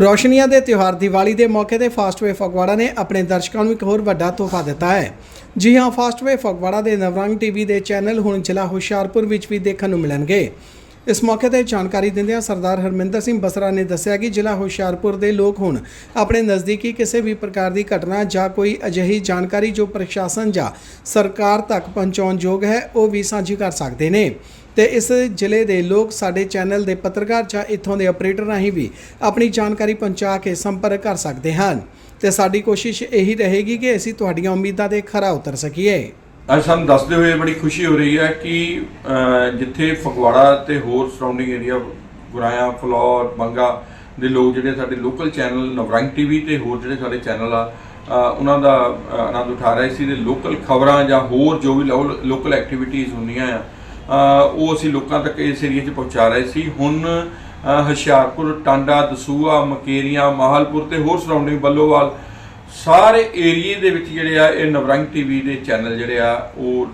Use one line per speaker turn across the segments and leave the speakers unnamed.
ਰੋਸ਼ਨੀਆਂ ਦੇ ਤਿਉਹਾਰ ਦੀਵਾਲੀ ਦੇ ਮੌਕੇ ਤੇ ਫਾਸਟਵੇ ਫਗਵਾੜਾ ਨੇ ਆਪਣੇ ਦਰਸ਼ਕਾਂ ਨੂੰ ਇੱਕ ਹੋਰ ਵੱਡਾ ਤੋਹਫਾ ਦਿੱਤਾ ਹੈ। ਜੀ ਹਾਂ ਫਾਸਟਵੇ ਫਗਵਾੜਾ ਦੇ ਨਵਰੰਗ ਟੀਵੀ ਦੇ ਚੈਨਲ ਹੁਣ ਜ਼ਿਲ੍ਹਾ ਹੁਸ਼ਿਆਰਪੁਰ ਵਿੱਚ ਵੀ ਦੇਖਣ ਨੂੰ ਮਿਲਣਗੇ। ਇਸ ਮੌਕੇ ਤੇ ਜਾਣਕਾਰੀ ਦਿੰਦਿਆਂ ਸਰਦਾਰ ਹਰਮਿੰਦਰ ਸਿੰਘ ਬਸਰਾ ਨੇ ਦੱਸਿਆ ਕਿ ਜ਼ਿਲ੍ਹਾ ਹੁਸ਼ਿਆਰਪੁਰ ਦੇ ਲੋਕ ਹੁਣ ਆਪਣੇ ਨਜ਼ਦੀਕੀ ਕਿਸੇ ਵੀ ਪ੍ਰਕਾਰ ਦੀ ਘਟਨਾ ਜਾਂ ਕੋਈ ਅਜਿਹੀ ਜਾਣਕਾਰੀ ਜੋ ਪ੍ਰਸ਼ਾਸਨ ਜਾਂ ਸਰਕਾਰ ਤੱਕ ਪਹੁੰਚਾਉਣ ਯੋਗ ਹੈ, ਉਹ ਵੀ ਸਾਂਝੀ ਕਰ ਸਕਦੇ ਨੇ। ਤੇ ਇਸ ਜ਼ਿਲ੍ਹੇ ਦੇ ਲੋਕ ਸਾਡੇ ਚੈਨਲ ਦੇ ਪੱਤਰਕਾਰ ਜਾਂ ਇੱਥੋਂ ਦੇ ਆਪਰੇਟਰ ਰਾਹੀਂ ਵੀ ਆਪਣੀ ਜਾਣਕਾਰੀ ਪਹੁੰਚਾ ਕੇ ਸੰਪਰਕ ਕਰ ਸਕਦੇ ਹਨ। ਤੇ ਸਾਡੀ ਕੋਸ਼ਿਸ਼ ਇਹੀ ਰਹੇਗੀ ਕਿ ਅਸੀਂ ਤੁਹਾਡੀਆਂ ਉਮੀਦਾਂ ਤੇ ਖਰਾ ਉਤਰ ਸਕੀਏ।
ਅੱਜ ਸਾਨੂੰ ਦੱਸਦੇ ਹੋਏ ਬੜੀ ਖੁਸ਼ੀ ਹੋ ਰਹੀ ਹੈ ਕਿ ਜਿੱਥੇ ਫਗਵਾੜਾ ਤੇ ਹੋਰ ਸਰਾਊਂਡਿੰਗ ਏਰੀਆ ਗੁਰਾਇਆ ਫਲੌਰ ਬੰਗਾ ਦੇ ਲੋਕ ਜਿਹੜੇ ਸਾਡੇ ਲੋਕਲ ਚੈਨਲ ਨਵਰੰਗ ਟੀਵੀ ਤੇ ਹੋਰ ਜਿਹੜੇ ਸਾਡੇ ਚੈਨਲ ਆ ਉਹਨਾਂ ਦਾ ਆਨੰਦ ਉਠਾ ਰਹੇ ਸੀ ਤੇ ਲੋਕਲ ਖਬਰਾਂ ਜਾਂ ਹੋਰ ਜੋ ਵੀ ਲੋਕਲ ਐਕਟੀਵਿਟੀਜ਼ ਹੁੰਦੀਆਂ ਆ ਉਹ ਅਸੀਂ ਲੋਕਾਂ ਤੱਕ ਇਸ ਏਰੀਆ 'ਚ ਪਹੁੰਚਾ ਰਹੇ ਸੀ। ਹੁਣ ਅਹ, ਹੁਸ਼ਿਆਰਪੁਰ ਟਾਂਡਾ ਦਸੂਆ ਮਕੇਰੀਆਂ ਮਾਹਲਪੁਰ ਤੇ ਹੋਰ ਸਰਾਊਂਡਿੰਗ ਬੱਲੋਵਾਲ ਸਾਰੇ ਏਰੀਏ ਦੇ ਵਿੱਚ ਜਿਹੜੇ ਆ ਇਹ ਨਵਰੰਗ ਟੀਵੀ ਦੇ ਚੈਨਲ ਜਿਹੜੇ ਆ ਉਹ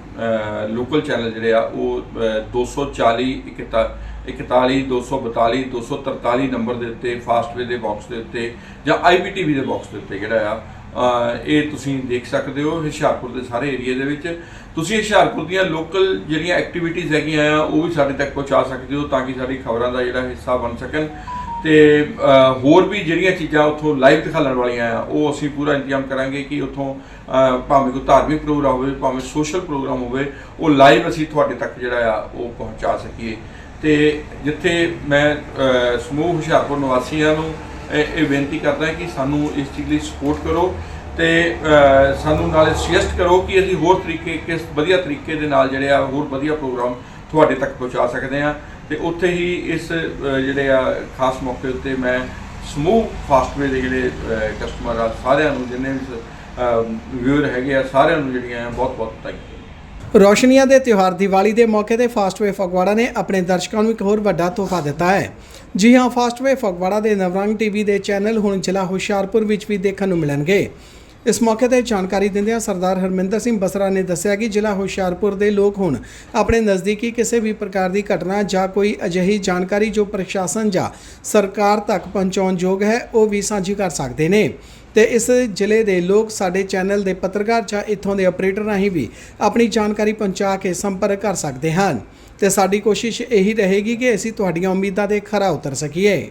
ਲੋਕਲ ਚੈਨਲ ਜਿਹੜੇ ਆ ਉਹ ਅਹ, 240 41 41 242 243 ਨੰਬਰ ਦੇ ਉੱਤੇ ਫਾਸਟਵੇ ਦੇ ਬਾਕਸ ਦੇ ਉੱਤੇ ਜਾਂ ਆਈਪੀਟੀਵੀ ਦੇ ਬਾਕਸ ਦੇ ਉੱਤੇ ਜਿਹੜਾ ਆ ਇਹ ਤੁਸੀਂ ਦੇਖ ਸਕਦੇ ਹੋ ਹੁਸ਼ਿਆਰਪੁਰ ਦੇ ਸਾਰੇ ਏਰੀਏ ਦੇ ਵਿੱਚ। ਤੁਸੀਂ ਹੁਸ਼ਿਆਰਪੁਰ ਦੀਆਂ ਲੋਕਲ ਜਿਹੜੀਆਂ ਐਕਟੀਵਿਟੀਜ਼ ਹੈਗੀਆਂ ਆ ਉਹ ਵੀ ਸਾਡੇ ਤੱਕ ਪਹੁੰਚਾ ਸਕਦੇ ਹੋ ਤਾਂ ਕਿ ਸਾਡੀ ਖਬਰਾਂ ਦਾ ਜਿਹੜਾ ਹਿੱਸਾ ਬਣ ਸਕਣ। ਤੇ ਹੋਰ ਵੀ ਜਿਹੜੀਆਂ ਚੀਜ਼ਾਂ ਉੱਥੋਂ ਲਾਈਵ ਦਿਖਾਉਣ ਵਾਲੀਆਂ ਆ, ਉਹ ਅਸੀਂ ਪੂਰਾ ਇੰਤਜ਼ਾਮ ਕਰਾਂਗੇ ਕਿ ਉੱਥੋਂ ਭਾਵੇਂ ਕੋਈ ਧਾਰਮਿਕ ਪ੍ਰੋਗਰਾਮ ਹੋਵੇ, ਭਾਵੇਂ ਸੋਸ਼ਲ ਪ੍ਰੋਗਰਾਮ ਹੋਵੇ, ਉਹ ਲਾਈਵ ਅਸੀਂ ਤੁਹਾਡੇ ਤੱਕ ਜਿਹੜਾ ਆ, ਉਹ ਪਹੁੰਚਾ ਸਕੀਏ। ਤੇ ਜਿੱਥੇ ਮੈਂ ਸਮੂਹ ਹੁਸ਼ਿਆਰਪੁਰ ਨਿਵਾਸੀਆਂ ਨੂੰ ਇਹ ਬੇਨਤੀ ਕਰਦਾ ਕਿ ਸਾਨੂੰ ਇਸ ਚੀਜ਼ ਲਈ ਸਪੋਰਟ ਕਰੋ ਤੇ ਸਾਨੂੰ ਨਾਲੇ ਸੁਜੈਸਟ ਕਰੋ ਕਿ ਅਸੀਂ ਹੋਰ ਤਰੀਕੇ, ਕਿਸ ਵਧੀਆ ਤਰੀਕੇ ਦੇ ਨਾਲ ਜਿਹੜੇ ਆ, ਹੋਰ ਵਧੀਆ ਪ੍ਰੋਗਰਾਮ ਤੁਹਾਡੇ ਤੱਕ ਪਹੁੰਚਾ ਸਕਦੇ ਆ ਤੇ ਉੱਥੇ ਹੀ ਇਸ ਜਿਹੜੇ ਆ ਖਾਸ ਮੌਕੇ ਉੱਤੇ ਮੈਂ ਸਮੂਹ ਫਾਸਟਵੇ ਦੇ ਜਿਹੜੇ ਕਸਟਮਰ ਆ, ਸਾਰਿਆਂ ਨੂੰ ਜਿੰਨੇ ਵੀ ਵਿਊਅਰ ਹੈਗੇ ਆ, ਸਾਰਿਆਂ ਨੂੰ ਜਿਹੜੀਆਂ ਆ ਬਹੁਤ ਬਹੁਤ ਥੈਂਕ
ਰੋਸ਼ਨੀਆਂ ਦੇ ਤਿਉਹਾਰ ਦੀਵਾਲੀ ਦੇ ਮੌਕੇ ਤੇ ਫਾਸਟਵੇ ਫਗਵਾੜਾ ਨੇ ਆਪਣੇ ਦਰਸ਼ਕਾਂ ਨੂੰ ਇੱਕ ਹੋਰ ਵੱਡਾ ਤੋਹਫਾ ਦਿੱਤਾ ਹੈ। ਜੀ ਹਾਂ ਫਾਸਟਵੇ ਫਗਵਾੜਾ ਦੇ ਨਵਰੰਗ ਟੀਵੀ ਦੇ ਚੈਨਲ ਹੁਣ ਜ਼ਿਲ੍ਹਾ ਹੁਸ਼ਿਆਰਪੁਰ ਵਿੱਚ ਵੀ ਦੇਖਣ ਨੂੰ ਮਿਲਣਗੇ। ਇਸ ਮੌਕੇ ਤੇ ਜਾਣਕਾਰੀ ਦਿੰਦਿਆਂ ਸਰਦਾਰ ਹਰਮਿੰਦਰ ਸਿੰਘ ਬਸਰਾ ਨੇ ਦੱਸਿਆ ਕਿ ਜ਼ਿਲ੍ਹਾ ਹੁਸ਼ਿਆਰਪੁਰ ਦੇ ਲੋਕ ਹੁਣ ਆਪਣੇ ਨਜ਼ਦੀਕੀ ਕਿਸੇ ਵੀ ਪ੍ਰਕਾਰ ਦੀ ਘਟਨਾ ਜਾਂ ਕੋਈ ਅਜਿਹੀ ਜਾਣਕਾਰੀ ਜੋ ਪ੍ਰਸ਼ਾਸਨ ਜਾਂ ਸਰਕਾਰ ਤੱਕ ਪਹੁੰਚਾਉਣ ਯੋਗ ਹੈ, ਉਹ ਵੀ ਸਾਂਝੀ ਕਰ ਸਕਦੇ ਨੇ। ਤੇ ਇਸ ਜ਼ਿਲ੍ਹੇ ਦੇ ਲੋਕ ਸਾਡੇ ਚੈਨਲ ਦੇ ਪੱਤਰਕਾਰ ਜਾਂ ਇੱਥੋਂ ਦੇ ਆਪਰੇਟਰ ਰਾਹੀਂ ਵੀ ਆਪਣੀ ਜਾਣਕਾਰੀ ਪਹੁੰਚਾ ਕੇ ਸੰਪਰਕ ਕਰ ਸਕਦੇ ਹਨ। ਤੇ ਸਾਡੀ ਕੋਸ਼ਿਸ਼ ਇਹੀ ਰਹੇਗੀ ਕਿ ਅਸੀਂ ਤੁਹਾਡੀਆਂ ਉਮੀਦਾਂ ਤੇ ਖਰਾ ਉਤਰ ਸਕੀਏ।